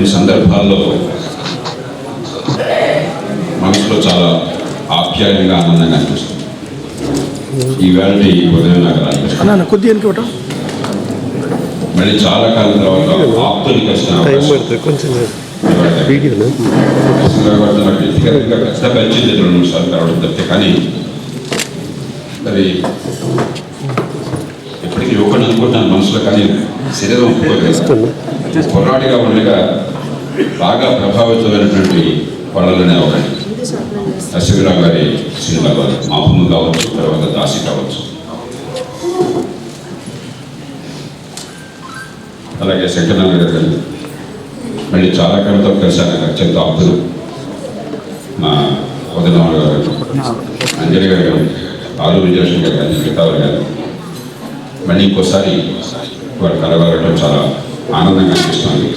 కొన్ని సందర్భాల్లో మనసులో చాలా ఆప్యాయంగా ఆనందంగా అనిపిస్తుంది. ఈవేళ ఈ ఉదయం నాకు అనిపిస్తుంది మళ్ళీ చాలా కాలం తర్వాత ఆప్తుని కలిసిన వ్యక్తిగతంగా రెండు కావడం తప్పితే కానీ మరి ఎప్పటికీ యువకుడు అనుకుంటాను మనసులో కానీ శరీరం కుర్రాడిగా ఉండగా బాగా ప్రభావితమైనటువంటి వాళ్ళలోనే ఒకటి అశ్వరావు గారి సినిమా మాపము కావచ్చు తర్వాత దాసి కావచ్చు. అలాగే శంకరనాథ్ గారు కానీ మళ్ళీ చాలా కాలంతో కలిశాను అత్యంత ఆప్తులు మా వదనవాడు గారు. అంజలి గారు కానీ ఆలు విజయలక్ష్మి గారు కానీ మిగతా వారు కానీ మళ్ళీ ఇంకోసారి వారు కలగలగడం చాలా ఆనందంగా అనిపిస్తుంది.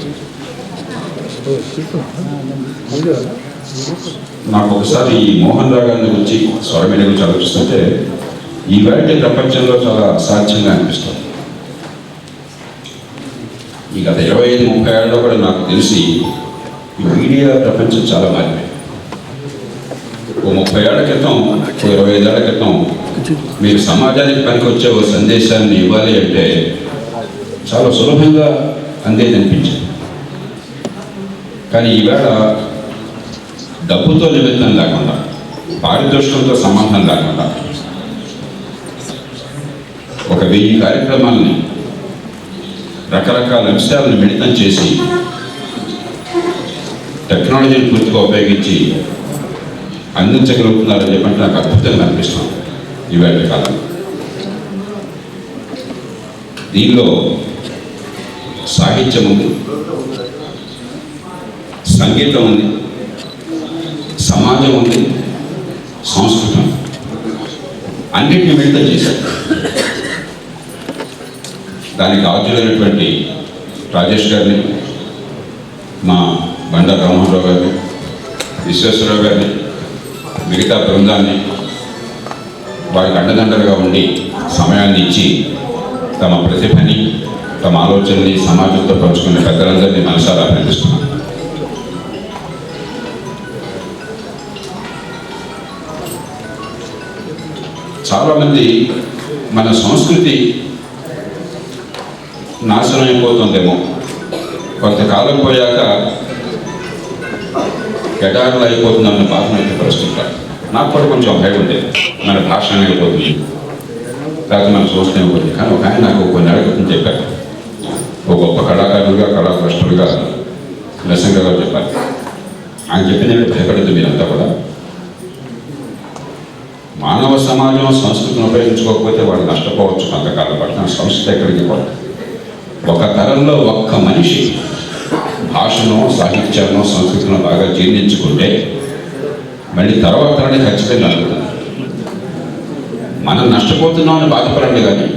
నాకు ఒకసారి ఈ మోహన్ రావు గారిని గురించి స్వరమేణ గురించి ఆలోచిస్తుంటే ఈ వేటి ప్రపంచంలో చాలా అసాధ్యంగా అనిపిస్తుంది. ఈ గత ఇరవై ఐదు ముప్పై ఏళ్ళలో కూడా నాకు తెలిసి ఈ మీడియా ప్రపంచం చాలా మారిపోయింది. ఓ ముప్పై ఏళ్ళ క్రితం ఓ ఇరవై ఐదేళ్ళ క్రితం మీరు సమాజానికి పనికొచ్చే ఓ సందేశాన్ని ఇవ్వాలి అంటే చాలా సులభంగా అందేది అనిపించింది కానీ ఈవేళ డబ్బుతో నిమిత్తం లేకుండా పారితోషికంతో సంబంధం లేకుండా ఒక వెయ్యి కార్యక్రమాలని రకరకాల అంశాలను మిళితం చేసి టెక్నాలజీని పూర్తిగా ఉపయోగించి అందించగలుగుతున్నారని చెప్పంటే నాకు అద్భుతంగా అనిపిస్తుంది ఈవేళ కాలం దీనిలో సాహిత్యం ఉంది. సంగీతం ఉంది సమాజం ఉంది సంస్కృతం. అన్నింటినీ మిళితం చేశారు. దానికి ఆద్యులైనటువంటి రాజేష్ గారిని మా బండ రామోహన్రావు గారిని విశ్వేశ్వరరావు గారిని మిగతా బృందాన్ని వారికి అండదండలుగా ఉండి సమయాన్ని ఇచ్చి తమ ప్రతిభని తమ ఆలోచనని సమాజంతో పంచుకునే పెద్దలందరినీ మనసారా అభినందిస్తున్నాను. చాలామంది మన సంస్కృతి నాశనం అయిపోతుందేమో కొంతకాలం పోయాక ఎడారులు అయిపోతుందన్న బాధను వ్యక్తపరుస్తుంటారు నాకు కూడా కొంచెం భయం ఉండేది మన భాష అయిపోతుంది తర్వాత మన సంస్కృతి అయిపోతుంది కానీ ఒక ఆయన నాకు కొన్ని ఏళ్ళ చెప్పారు. ఒక గొప్ప కళాకారులుగా కళాభ్రష్టులుగా నరసింహ గారు చెప్పారు. ఆయన చెప్పినట్టు భయపడద్దు మీరంతా కూడా. మానవ సమాజం సంస్కృతిని ఉపయోగించుకోకపోతే వాళ్ళు నష్టపోవచ్చు. కొంతకాలం పాటు సంస్కృతి ఎక్కడికి పోదు. ఒక తరంలో ఒక్క మనిషి భాషను సాహిత్యాలను సంస్కృతిని బాగా జీర్ణించుకుంటే మళ్ళీ తర్వాత తరాన్ని ఖచ్చితంగా అందుతుంది మనం నష్టపోతున్నామని బాధపడండి కానీ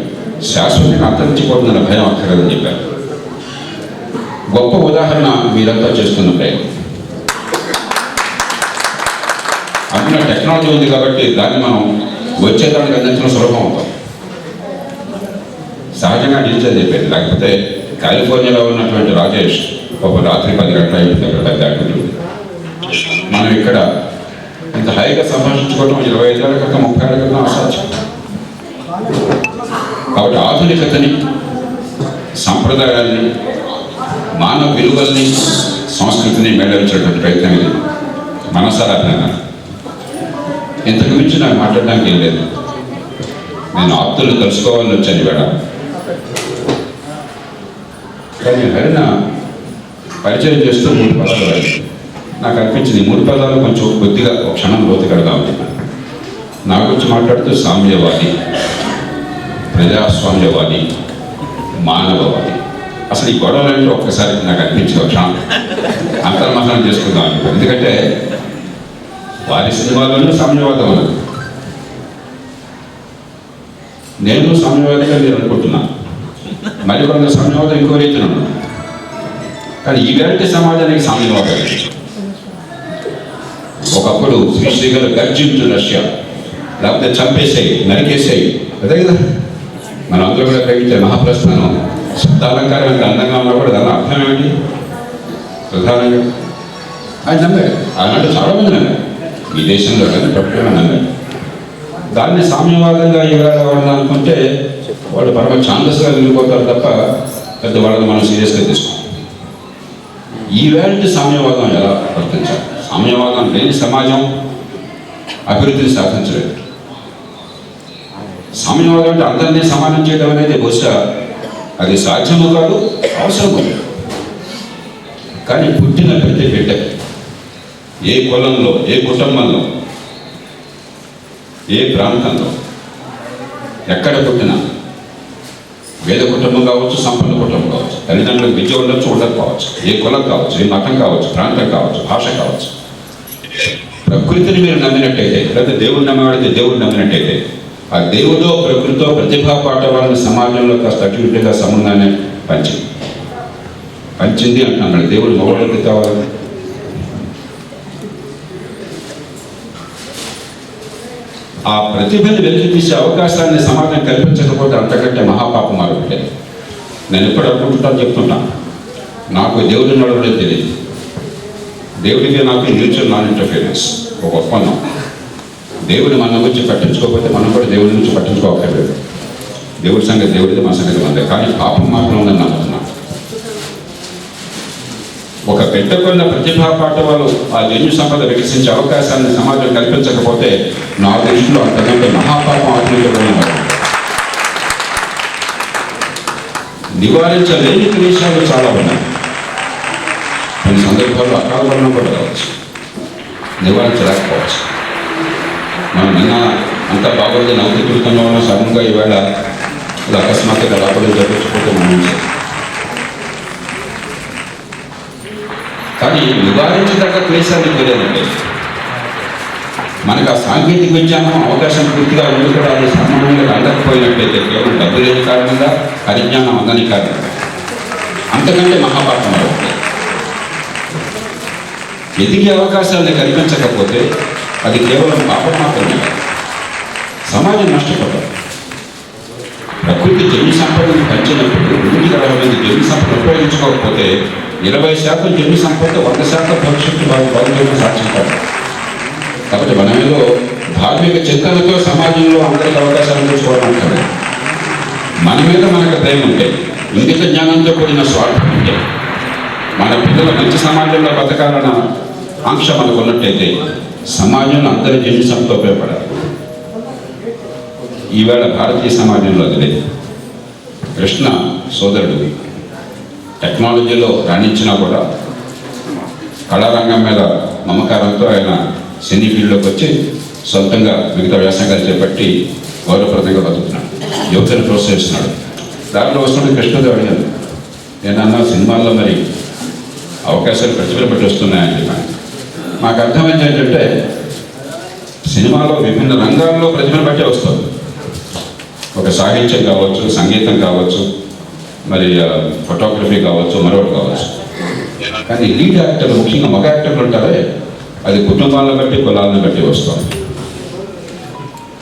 శాశ్వతంగా అంతరించిపోతుందన్న భయం అక్కర్లేదని చెప్పారు. గొప్ప ఉదాహరణ మీరంతా చేస్తున్న ప్రయత్నం. అందులో టెక్నాలజీ ఉంది కాబట్టి దాన్ని మనం వచ్చేదానికి అందించడం సులభం అవుతాం. సహజంగా నిలిచే చెప్పేది. లేకపోతే కాలిఫోర్నియాలో ఉన్నటువంటి రాజేష్ ఒక రాత్రి పది గంటల అయిపోయింది అక్కడ పెద్ద మనం ఇక్కడ ఇంత హైగా సంభాషించుకోవడం ఇరవై ఐదేళ్ళ క్రితం ముప్పై ఏళ్ళ క్రితం అసాధ్యం. కాబట్టి ఆధునికతని సంప్రదాయాల్ని మానవ విలువల్ని సంస్కృతిని మేళవించేటువంటి ప్రయత్నం ఇది. మనసారా ఇంతకు మించి నాకు మాట్లాడడానికి లేదు. నేను ఆప్తులు కలుసుకోవాలని వచ్చాను ఇవాడ కానీ హరిన పరిచయం చేస్తూ మూడు పదాలు రాయి. నాకు అనిపించింది మూడు పదాలు కొంచెం కొద్దిగా ఒక క్షణం లోతుగడదాం నా గురించి మాట్లాడుతూ సామ్యవాది ప్రజాస్వామ్యవాది మానవవాది. అసలు ఈ గొడవలంటే ఒక్కసారి నాకు అనిపించింది ఒక క్షణం. అంతర్మహనం చేసుకుందాం ఎందుకంటే వారి సినిమాలోనూ సామ్యవాదం ఉన్నది నేను సామ్యవాదిగా మీరు అనుకుంటున్నాను మరి కొంత సామ్యవాదం ఇంకో ఉన్నది కానీ ఈవేళ సమాజానికి సామ్యవాదం. ఒకప్పుడు శ్రీశ్రీ గారు గర్జించు రష్యా లేకపోతే చంపేసేయి నరికేసేయి. అదే కదా. మన అందరూ కూడా గ్రహించే మహాప్రస్థానం. శబ్దాలంకారం ఎంత అందంగా ఉన్నా కూడా దాని అర్థం ఏమిటి? ప్రధానంగా. ఆయన నమ్మాడు. ఆనాడు చాలామంది నమ్మారు. ఈ దేశంలో కానీ ప్రపంచంలో. దాన్ని సామ్యవాదంగా ఇవ్వాలని అనుకుంటే వాళ్ళు పరమ ఛాందస్గా వెళ్ళిపోతారు తప్ప పెద్ద వాళ్ళని మనం సీరియస్గా తీసుకోం. ఈవేళ సామ్యవాదం ఎలా వర్తించాలి? సామ్యవాదం లేని సమాజం అభివృద్ధిని సాధించలేదు. సామ్యవాదం అంటే అందరినీ సమానం చేయడం అనేది బహుశా అది సాధ్యము కాదు అవసరము లేదు. కానీ పుట్టిన ప్రతి బిడ్డ ఏ కులంలో ఏ కుటుంబంలో ఏ ప్రాంతంలో ఎక్కడ పుట్టినా వేద కుటుంబం కావచ్చు సంపన్న కుటుంబం కావచ్చు తల్లిదండ్రులకు విద్య ఉండొచ్చు ఉండకపోవచ్చు ఏ కులం కావచ్చు ఏ మతం కావచ్చు ప్రాంతం కావచ్చు భాష కావచ్చు. ప్రకృతిని మీరు నమ్మినట్టయితే లేదా దేవుడిని నమ్మేవాడితే దేవుడిని నమ్మినట్టయితే ఆ దేవుడో ప్రకృతితో ప్రతిభా పాట వాళ్ళని సమాజంలో కాస్త అటు ఇటుగా సంబంధాన్ని పంచింది. పంచింది అంటున్నాడు దేవుడు మొగళ్ళకి కావాలి ఆ ప్రతిభను వెలికి అవకాశాన్ని సమాజం కల్పించకపోతే అంతకంటే మహాపాపం మరొకటే. నేను ఎప్పుడు అనుకుంటుంటాను చెప్తున్నా నాకు దేవుడు నడవడం తెలియదు దేవుడికి నాకు న్యూచర్ నాన్ ఇంటర్ఫీరెన్స్ ఒక ఒప్పందం. దేవుడు మన గురించి పట్టించుకోకపోతే మనం కూడా దేవుడి నుంచి పట్టించుకోకర్లేదు దేవుడి సంగతి దేవుడిది మన సంగతి మనది. కానీ పాపం మాత్రం ఉందని నమ్ముతున్నాను ఒక పెద్ద ప్రతిభా పాట వాళ్ళు ఆ జన్యు సంపద వికసించే అవకాశాన్ని సమాజం కల్పించకపోతే నా దృష్టిలో అంతకంటే మహాపాపం ఆత్మీయమైన నివారించలేని ప్రదేశాలు చాలా ఉన్నాయి. కొన్ని సందర్భాల్లో అకాల మరణం కూడా కావచ్చు. నివారించలేకపోవచ్చు. మనం నిన్న అంతా బాగుంది నౌకరి తిరుగుతున్న సడన్గా ఈవేళ అకస్మాత్తుగా రాబడి జరగకపోతే మనం కానీ నివారించదగ్గ క్లేశాన్ని తెలియదండి మనకు ఆ సాంకేతిక విజ్ఞానం అవకాశం పూర్తిగా ఉంది కూడా అది సమన్వయంలో అందకపోయినట్లయితే కేవలం డబ్బు లేని కారణంగా పరిజ్ఞానం అందని కారణంగా అంతకంటే మహాపాఠం ఎదిగే అవకాశాలను కల్పించకపోతే అది కేవలం పాపం మాత్రమే సమాజం నష్టపోతారు ప్రకృతి జన్యు సంపదను పెంచినప్పుడు నూటికి అరవై జన్యు సంపద ఉపయోగించుకోకపోతే ఇరవై శాతం జన్యు సంపద వంద శాతం భవిష్యత్తు బాగు బాగుండడం సాధ్యం కాబట్టి మన ధార్మిక చింతనతో సమాజంలో అందరికీ అవకాశాలు తెచ్చుకోవడం మన మీద మనకు ప్రేమ ఉంటే ఇంగిత జ్ఞానంతో కూడిన స్వార్థం ఉంటే మన పిల్లలు మంచి సమాజంలో బతకాలన్న ఆంక్ష మనకు ఉన్నట్టయితే సమాజంలో అందరి జన్యు సంపద ఉపయోగపడాలి. ఈవేళ భారతీయ సమాజంలో అది. లేదు కృష్ణ సోదరుడు టెక్నాలజీలో రాణించినా కూడా కళారంగం మీద మమకారంతో ఆయన సినీ ఫీల్డ్లోకి వచ్చి సొంతంగా మిగతా వ్యాసంగాలు చేపట్టి గౌరవప్రదంగా బతుకుతున్నాడు. యువతను ప్రోత్సహిస్తున్నాడు. దాంట్లో వస్తుంటే కృష్ణదేవ్ అడిగాను నేనన్నా సినిమాల్లో మరి అవకాశాలు ప్రతిభలు పెట్టి వస్తున్నాయని చెప్పాను. మాకు అర్థమైంది ఏంటంటే సినిమాలో విభిన్న రంగాల్లో ప్రతిభను బట్టే వస్తుంది. ఒక సాహిత్యం కావచ్చు సంగీతం కావచ్చు మరి ఫోటోగ్రఫీ కావచ్చు మరొకటి కావచ్చు. కానీ లీడ్ యాక్టర్లు ముఖ్యంగా మగ యాక్టర్లు ఉంటారే అది కుటుంబాలను బట్టి కులాలను బట్టి వస్తుంది.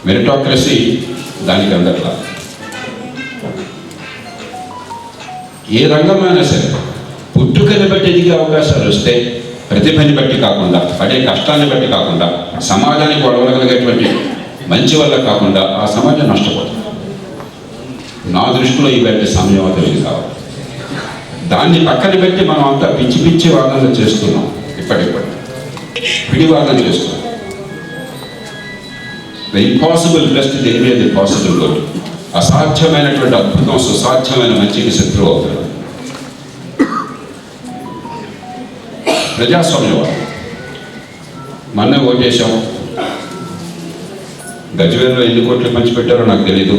మెరిటాక్రసీ దానికి అందట్లా. ఏ రంగమైనా సరే పుట్టుకని బట్టి ఎదిగే అవకాశాలు వస్తే ప్రతిభని బట్టి కాకుండా పడే కష్టాన్ని బట్టి కాకుండా సమాజానికి గొడవలగలిగేటువంటి మంచి వల్ల కాకుండా ఆ సమాజం నష్టపోతుంది. నా దృష్టిలో ఈ బట్టి సమయం ఇది కావాలి దాన్ని పక్కన పెట్టి మనం అంతా పిచ్చి పిచ్చి వాదనలు చేస్తున్నాం ఇప్పటిప్పటి పిడివాదన చేస్తున్నాం. ద ఇంపాసిబుల్ బెస్ట్ దేని ఎనిమి పాసిబుల్ గుడ్ అసాధ్యమైనటువంటి అద్భుతం సుసాధ్యమైన మంచికి శత్రువు అవుతాడు. ప్రజాస్వామ్యవాదం. మొన్న ఓటేశాం గజవేల్లో ఎన్ని కోట్లు పంచిపెట్టారో నాకు తెలీదు.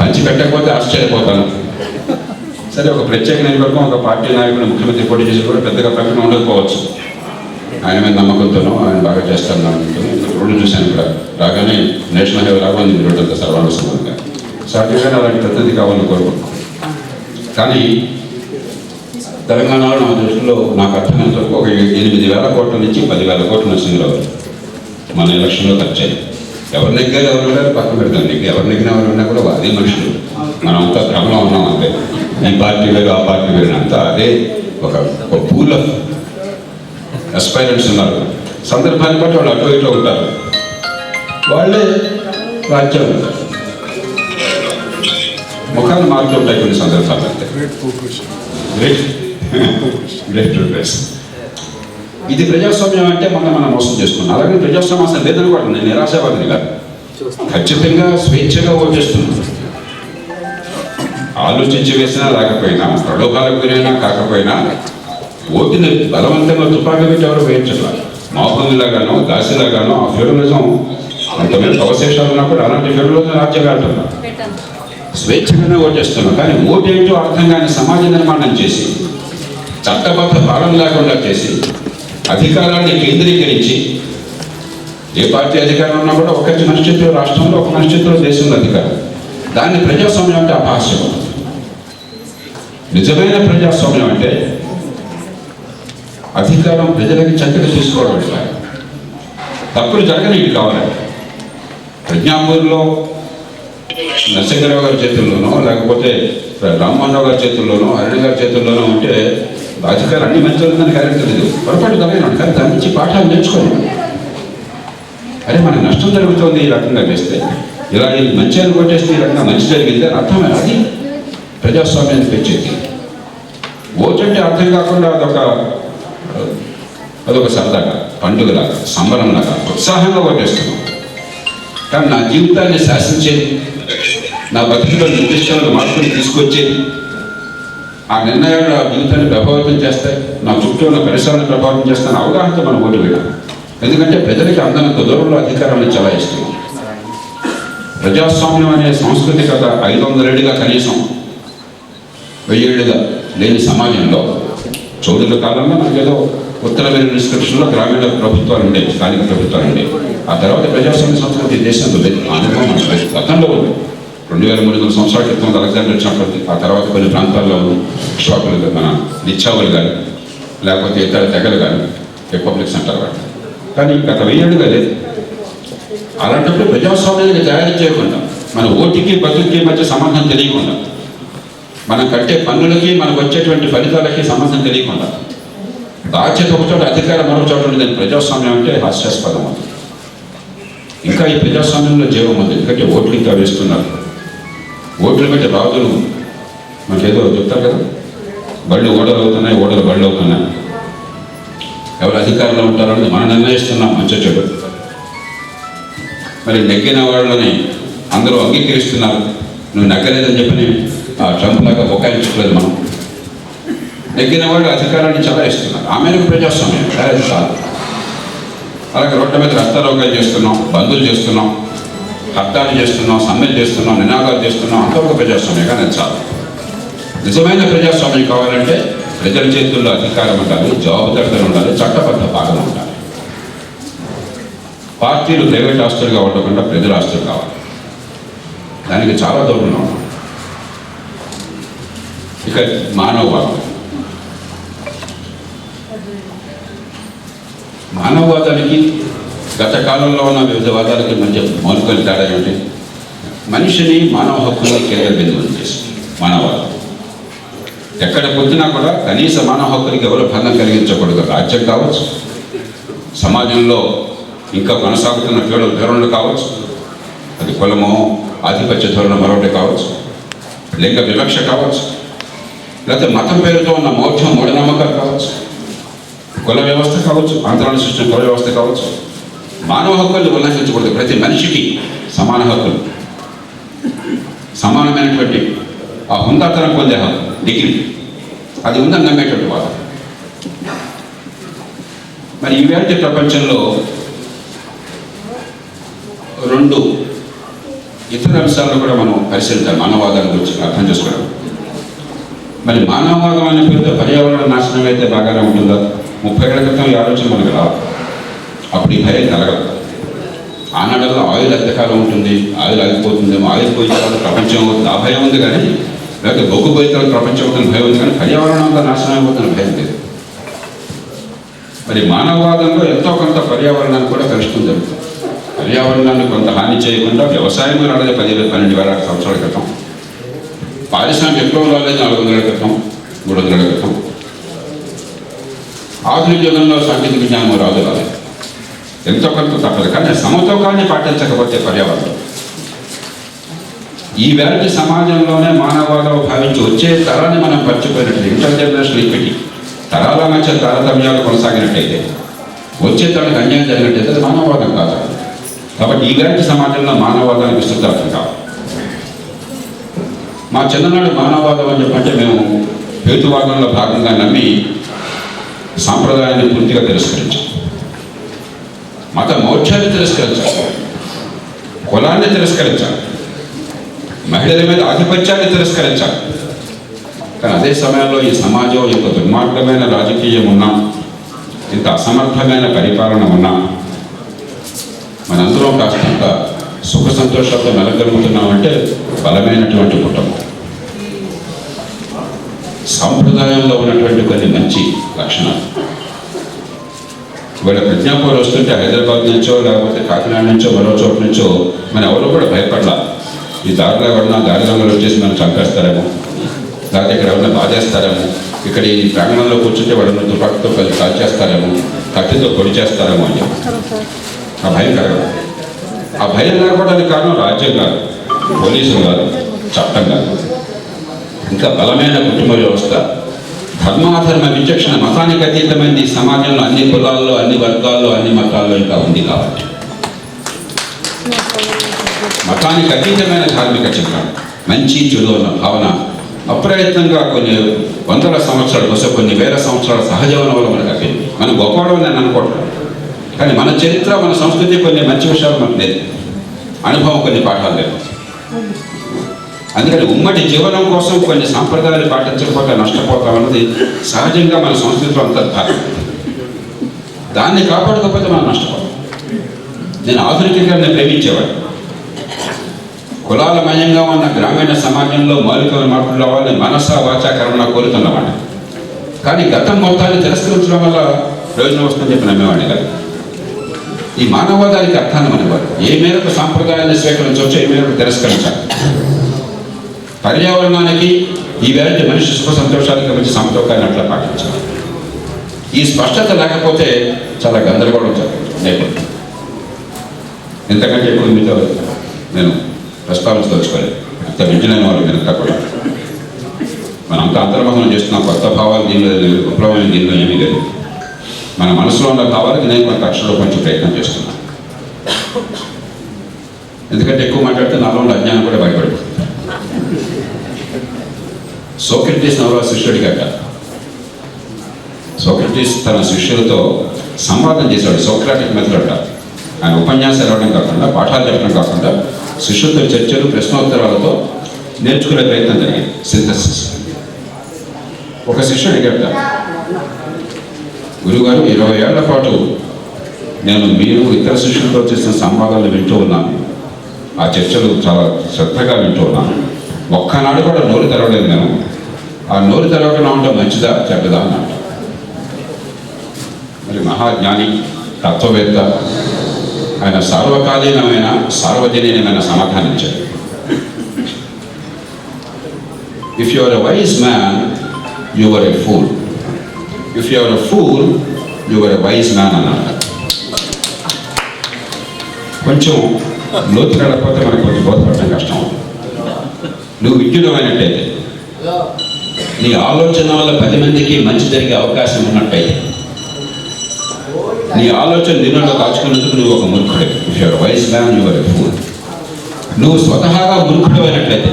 పంచి పెట్టకపోతే ఆశ్చర్యపోతాను. సరే ఒక ప్రత్యేక నియోజకవర్గం ఒక పార్టీ నాయకుడు ముఖ్యమంత్రి పోటీ చేసి కూడా పెద్దగా ప్రకటన ఉండకపోవచ్చు. ఆయన మీద నమ్మకంతోనో ఆయన బాగా చేస్తాను నమ్మకంతోనో రోడ్డు చూశాను ఇక్కడ రాగానే నేషనల్ హైవే రావాలి రోడ్డు అంతా సర్వాంగ సంబంధంగా అలాంటి ప్రతినిధి కావాలని కోరుకుంటున్నాను. కానీ తెలంగాణలో నా దృష్టిలో నాకు అర్థమైనంత వరకు ఒక ఎనిమిది వేల కోట్ల నుంచి పదివేల కోట్ల నరసింహరావు మన ఎలక్షన్లో ఖర్చు అయ్యింది ఎవరు నెగ్గారు ఎవరు ఉన్నారు? పక్కన పెడతాం నెగ్గి ఎవరు నెగ్గిన ఎవరు ఉన్నా కూడా అదే మనుషులు. మనం అంతా భ్రమలో ఉన్నాం అంతే. ఈ పార్టీ వేరు ఆ పార్టీ వేరు అంతా అదే ఒక పూల్ ఆఫ్ అస్పైరెంట్స్ ఉన్నారు. సందర్భాన్ని బట్టి వాళ్ళు అటు ఇటు ఉంటారు. వాళ్ళే రాజ్యం ముఖాలు మారుతుంటాయి కొన్ని సందర్భాలు అంతే. గ్రేట్ గ్రేట్ ప్రోగ్రెస్ ఇది ప్రజాస్వామ్యం అంటే మనం మనం మోసం చేసుకున్నాం. అలాగే ప్రజాస్వామ్యం అసలు లేదని కూడా నేను నిరాశావాదిని కాదు. ఖచ్చితంగా స్వేచ్ఛగా ఓటేస్తున్నాను ఆలోచించి వేసినా రాకపోయినా ప్రలోభాలకు గురైనా కాకపోయినా ఓటుని బలవంతంగా తుపాకీ పెట్టి ఎవరు వేయించాల దాసిలాగానో ఆ ఫ్యూడలిజం కొంతమంది అవశేషాలు ఉన్నప్పుడు అలాంటి ఫ్యూడలిజం రాజ్యంగా అంటున్నారు. స్వేచ్ఛగానే ఓటేస్తున్నాం కానీ ఓటేంటో అర్థం కాని సమాజ నిర్మాణం చేసి చట్టబద్ధ పాలన లేకుండా చేసి అధికారాన్ని కేంద్రీకరించి ఏ పార్టీ అధికారం ఉన్నా కూడా ఒక మనిషితో రాష్ట్రంలో ఒక మనిషితో దేశంలో అధికారం. దాన్ని ప్రజాస్వామ్యం అంటే అపహాస్యం. నిజమైన ప్రజాస్వామ్యం అంటే అధికారం ప్రజలకి చక్కగా తీసుకోవడం ఇట్లా. తప్పులు జరగనీకి కావాలంటే ప్రజ్ఞాపూర్లో నరసింహరావు గారి చేతుల్లోనో లేకపోతే రామ్మోహన్ రావు గారి చేతుల్లోనో అరుణ్ గారి చేతుల్లోనో ఉంటే అధికారం అన్ని మంచి జరుగుతుందని కరెక్ట్ లేదు పొరపాటు కలిగినాడు కానీ దాని నుంచి పాఠాలు నేర్చుకోండి అరే మనకు నష్టం జరుగుతుంది ఈ రకంగా వేస్తే ఇలా ఈ మంచి అని కొట్టేస్తే ఈ రకంగా మంచి జరిగింది అని అర్థమే అది ప్రజాస్వామ్యానికి తెచ్చేది ఓటంటే అర్థం కాకుండా అదొక అదొక సరదాగా పండుగలాగా సంబరంలాగా ఉత్సాహంగా ఓటేస్తున్నాం కానీ నా జీవితాన్ని శాసించేది నా బతుకులో నిర్దిష్టమైన మార్పులు తీసుకొచ్చేది ఆ నిర్ణయాలు ఆ జీవితాన్ని ప్రభావితం చేస్తాయి నా చుట్టూ ఉన్న పరిసరాలను ప్రభావితం చేస్తాయని అవగాహనతో మనం ఓటు వేయాలి ఎందుకంటే ప్రజలకి అందనంత దూరంలో అధికారాన్ని చలాయిస్తున్నాం ప్రజాస్వామ్యం అనే సంస్కృతి కథ ఐదు వందలేడుగా కనీసం వెయ్యేళ్ళుగా లేని సమాజంలో చౌదరుల కాలంలో ఏదో ఉత్తర డిస్క్రిప్షన్లో గ్రామీణ ప్రభుత్వాలు ఉండేవి స్థానిక ప్రభుత్వాలు ఉండేవి ఆ తర్వాత ప్రజాస్వామ్య సంస్కృతి దేశంలో లేదు. అనుభవం గతంలో ఉంది. రెండు వేల మూడు వందల సంవత్సరాల క్రితం అలెగ్జాండర్ వచ్చినప్పటికీ ఆ తర్వాత కొన్ని ప్రాంతాల్లో షాపులు మన నిచ్చావులు కానీ లేకపోతే ఇతర తెగలు కానీ రిపబ్లిక్స్ అంటారు కానీ కానీ గత వెయ్యేళ్ళుగా లేదు అలాంటప్పుడు ప్రజాస్వామ్యాన్ని తయారు చేయకుండా మన ఓటికి బతుకి మధ్య సంబంధం తెలియకుండా మనం కట్టే పన్నులకి మనకు వచ్చేటువంటి ఫలితాలకి సంబంధం తెలియకుండా బాధ్యత ఒక చోట అధికారం మరో చోట ఉండేది ప్రజాస్వామ్యం అంటే హాస్యాస్పదం. అవుతుంది ఇంకా ఈ ప్రజాస్వామ్యంలో జీవం ఉంది. ఎందుకంటే ఓట్లు ఇంకా వేస్తున్నారు. ఓట్లు పెట్టి రాజులు మనకేదో చెప్తారు కదా? బళ్ళు ఓడలు అవుతున్నాయి ఓడలు బళ్ళు అవుతున్నాయి. ఎవరు అధికారంలో ఉంటారనేది మనం నిర్ణయిస్తున్నాం మంచి చెడు మరి నెగ్గిన వాళ్ళని అందరూ అంగీకరిస్తున్నారు. నువ్వు నెగ్గలేదని చెప్పని ఆ ట్రంప్ లాగా బొకాయించట్లేదు మనం. నెగ్గిన వాళ్ళు అధికారాన్ని చలాయిస్తున్నారు. ఆమెకు ప్రజాస్వామ్యం. అది అలాగే రోడ్ల మీద రక్తారోగాలు చేస్తున్నాం బంధులు చేస్తున్నాం. హర్తాలు చేస్తున్నాం సమ్మెలు చేస్తున్నాం నినాదాలు చేస్తున్నాం అంతవరకు ప్రజాస్వామ్యం కానీ చాలు నిజమైన ప్రజాస్వామ్యం కావాలంటే ప్రజల చేతుల్లో అధికారం ఉండాలి జవాబుదారితనం ఉండాలి చట్టబద్ధ పాలన ఉండాలి. పార్టీలు ప్రైవేట్ హాస్టల్గా ఉండకుండా ప్రజల హాస్టల్ కావాలి. దానికి చాలా దూరంలో ఉన్నాం. ఇక మానవవాదం. మానవవాదానికి గత కాలంలో ఉన్న వివిధ వాదాలకి మధ్య మౌలికలు తేడా ఏమిటి? మనిషిని మానవ హక్కుల్ని కేంద్ర బిందువులు చేసి మానవవాదం ఎక్కడ పొందినా కూడా కనీస మానవ హక్కులకి ఎవరు భంగం కలిగించకూడదు రాజ్యం కావచ్చు. సమాజంలో ఇంకా కొనసాగుతున్న ఫీడల్ ధోరణులు కావచ్చు. అది కులమో ఆధిపత్య ధోరణ మరొకటి కావచ్చు. లింగ వివక్ష కావచ్చు. లేకపోతే మతం పేరుతో ఉన్న మౌఢ్యం మూఢనమ్మకాలు కావచ్చు. కుల వ్యవస్థ కావచ్చు ఆంధ్రాన్ని సృష్టించిన కుల వ్యవస్థ కావచ్చు. మానవ హక్కులు ఉల్లంఘించకూడదు. ప్రతి మనిషికి సమాన హక్కులు. సమానమైనటువంటి ఆ హుందాతనం పొందే హక్కు డిగ్రీ. అది ఉందని నమ్మేటువంటి వాదం మరి ఈవేళ ప్రపంచంలో రెండు ఇతర అంశాలను కూడా మనం పరిశీలించాలి. మానవవాదాల గురించి అర్థం చేసుకోవడం. మరి మానవవాదం అనే పేరుతో పర్యావరణ నాశనం అయితే బాగానే ఉంటుందా? ముప్పై ఏళ్ళ క్రితం ఈ ఆలోచన మనకు రావాలి అప్పుడు ఈ భయం కలగదు. ఆనాడల్లో ఆయిల్ ఎంతకాలం ఉంటుంది ఆయిల్ ఆగిపోతుందేమో ఆయిల్ పోయిన తర్వాత ప్రపంచం అవుతుంది. ఆ భయం ఉంది కానీ లేకపోతే బొగ్గు పోయిన తర్వాత ప్రపంచం అవుతుంది భయం ఉంది కానీ పర్యావరణం అంతా నాశనం అయిపోతున్న భయం లేదు. మరి మానవవాదంలో ఎంతో కొంత పర్యావరణాన్ని కూడా కలుషితం జరుగుతుంది. పర్యావరణాన్ని కొంత హాని చేయకుండా వ్యవసాయం రాలేదు పది పన్నెండు వేల సంవత్సరాల క్రితం. పారిశ్రామిక విప్లవం రాలేదు నాలుగు వందల క్రితం మూడు వందల క్రితం. ఆధునిక యుగంలో సాంకేతిక విజ్ఞానం రాదు రాలేదు. ఎంతో కొంత తప్పదు. కానీ సమతూకాన్ని పాటించకపోతే పర్యావరణం. ఈ వేళటి సమాజంలోనే మానవాదం భావించి వచ్చే తరాన్ని మనం మర్చిపోయినట్టు ఇంటర్ జనరేషన్ ఈక్విటీ. తరాల మధ్య తారతమ్యాలు కొనసాగినట్టయితే వచ్చే తరానికి అన్యాయం జరిగినట్టయితే అది మానవవాదం కాదు. కాబట్టి ఈ వేళటి సమాజంలో మానవవాదానికి విస్తృతార్థం కాదు మా చిన్ననాడు మానవవాదం అని చెప్పంటే మేము హేతువాదంలో భాగంగా నమ్మి సాంప్రదాయాన్ని పూర్తిగా తిరస్కరించాం. మత మోక్షాన్ని తిరస్కరించాలి కులాన్ని తిరస్కరించాలి మహిళల మీద ఆధిపత్యాన్ని తిరస్కరించాలి కానీ అదే సమయంలో ఈ సమాజం ఇంత దుర్మార్గమైన రాజకీయం ఉన్నా ఇంత అసమర్థమైన పరిపాలన ఉన్నా మనందరం కాస్తంత సుఖ సంతోషాలతో మెలగలుగుతున్నామంటే బలమైనటువంటి కుటుంబం. సాంప్రదాయంలో ఉన్నటువంటి కొన్ని మంచి లక్షణాలు. ఇవాళ ప్రజ్ఞాపూర్ వస్తుంటే హైదరాబాద్ నుంచో లేకపోతే కాకినాడ నుంచో మరో చోట నుంచో మన ఎవరు కూడా భయపడలా. ఈ దారిలో ఎవరన్నా దారి దొంగలు వచ్చేసి మనం చంపేస్తారేమో? లేకపోతే ఇక్కడ ఎవరన్నా బాధేస్తారేమో? ఇక్కడ ఈ ప్రాంగణంలో కూర్చుంటే వాళ్ళని తుపాకుతో కలిసి కాల్చేస్తారేమో కత్తితో పొడి చేస్తారేమో అని ఆ భయం కలగదు ఆ భయం కలగడానికి కారణం రాజ్యం కాదు పోలీసులు కాదు చట్టం కాదు. ఇంకా బలమైన కుటుంబ వ్యవస్థ ధర్మాధర్మ విచక్షణ మతానికి అతీతమైంది. సమాజంలో అన్ని కులాల్లో అన్ని వర్గాల్లో అన్ని మతాల్లో ఇంకా ఉంది కాబట్టి. మతానికి అతీతమైన ధార్మిక చిత్రం. మంచి చెడు అన్న భావన అప్రయత్నంగా కొన్ని వందల సంవత్సరాల కోసం కొన్ని వేల సంవత్సరాల సహజ వల్ల మనకు అప్పింది మనం గొప్పవడం నేను అనుకోవట్లేదు కానీ మన చరిత్ర మన సంస్కృతి కొన్ని మంచి విషయాలు మనకు లేదు. అనుభవం కొన్ని పాఠాలు లేవు. అందుకని ఉమ్మడి జీవనం కోసం కొన్ని సాంప్రదాయాలు పాటించకపోతే నష్టపోతాం అన్నది సహజంగా మన సంస్కృతిలో అంతర్భాగం. దాన్ని కాపాడకపోతే మనం నష్టపోతాం. నేను ఆధునికంగా నేను ప్రేమించేవాడు. కులాలమయంగా ఉన్న గ్రామీణ సమాజంలో మౌలికమైన మార్పులు రావాలని మనస వాచాకరణ కర్మణ కానీ గతం మొత్తాన్ని తిరస్కరించడం వల్ల ప్రయోజనం వస్తుందని చెప్పి నమ్మేవాడిని కాదు. ఈ మానవవాదానికి అర్థాన్ని మనవారు ఏ మేరకు సాంప్రదాయాన్ని స్వీకరించవచ్చు ఏ మేరకు తిరస్కరించాలి. పర్యావరణానికి ఈ వేళ మనిషి సుఖ సంతోషాలకు మంచి సమతూకాన్ని అట్లా పాటించాలి. ఈ స్పష్టత లేకపోతే చాలా గందరగోళం జరుగుతుంది. నేపథ్యం ఎంతకంటే ఎక్కువ మీతో నేను ప్రస్తావించదలుచుకోలేదు. అంత విజ్ఞానం వాళ్ళు వెనక కూడా. మనం అంత అంతర్మహనం చేస్తున్నాం కొత్త భావాలు దీనిలో లేదు విప్లవమైన దీనిలో ఏమీ లేదు. మన మనసులో ఉన్న భావాలకి నేను కొంత అక్షరంలో కొంచెం ప్రయత్నం చేస్తున్నాను ఎందుకంటే ఎక్కువ మాట్లాడితే నాలో ఉన్న అజ్ఞానం కూడా బయటపడిపోతుంది. సోక్రటీస్ నవరా శిష్యుడి కట్ట సోక్రటీస్ తన శిష్యులతో సంవాదం చేశాడు సోక్రాటిక్ మెథడ్ అంట ఆయన ఉపన్యాసాలు ఇవ్వడం కాకుండా పాఠాలు చెప్పడం కాకుండా శిష్యులతో చర్చలు ప్రశ్నోత్తరాలతో నేర్చుకునే ప్రయత్నం జరిగింది సింథసిస్. ఒక శిష్యుడు అడిగట గురుగారు ఇరవై ఏళ్ళ పాటు నేను మీరు ఇతర శిష్యులతో చేసిన సంవాదాలు వింటూ ఉన్నాను. ఆ చర్చలు చాలా శ్రద్ధగా వింటూ ఉన్నాను. ఒక్కనాడు కూడా నోరు తెరవలేదు నేను ఆ నోరు తెరవకుండా ఉండటం మంచిదా? చెడ్డదా? అన్నట్టు మరి మహాజ్ఞాని తత్వవేత్త ఆయన సార్వకాలీనమైన సార్వజనీయమైన సమాధానం ఇచ్చారు if you are a wise man you are a fool if you are a fool you are a wise man అన్నారు కొంచెం లోతు నడకపోతే మనకు కొంచెం బోధపడటం కష్టం నువ్వు విద్యుడమైనట్టయితే నీ ఆలోచన వల్ల పది మందికి మంచి జరిగే అవకాశం ఉన్నట్టయితే నీ ఆలోచన నిన్నలో దాచుకున్నందుకు నువ్వు ఒక మూర్ఖుడే. You're wise man you're fool నువ్వు స్వతహాగా మూర్ఖుడు అయినట్లయితే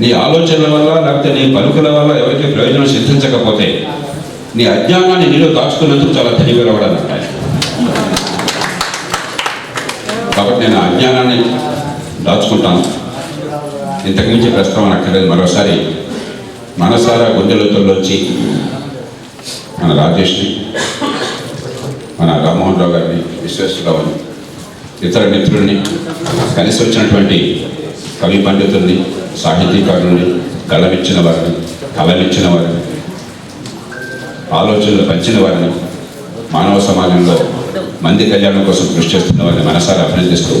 నీ ఆలోచనల వల్ల లేకపోతే నీ పలుకుల వల్ల ఎవరికి ప్రయోజనం సిద్ధించకపోతే నీ అజ్ఞానాన్ని నీలో దాచుకున్నందుకు చాలా తెలివిగలవాడని కాబట్టి నేను ఆ అజ్ఞానాన్ని దాచుకుంటాను. ఇంతకుమించి ప్రస్తావన అక్కర్లేదు మరోసారి మనసారా గుండెలతోలోంచి మన రాజేష్ని మన రామ్మోహన్ రావు గారిని విశ్వేశ్వరరావుని ఇతర మిత్రుల్ని కలిసి వచ్చినటువంటి కవి పండితుల్ని సాహితీకారుల్ని కళమిచ్చిన వారిని కళమిచ్చిన వారిని ఆలోచనలు పంచిన వారిని మానవ సమాజంలో మంది కళ్యాణం కోసం కృషి చేస్తున్న వారిని మనసారా అభినందిస్తూ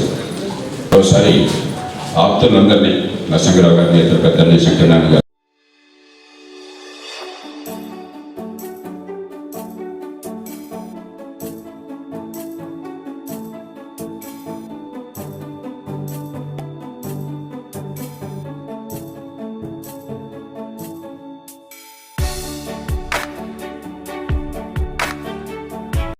ఒకసారి ఆప్తులందరినీ నరసింహరావు గారిని ఇతర పెద్దల్ని శంకరనారాయణ గారిని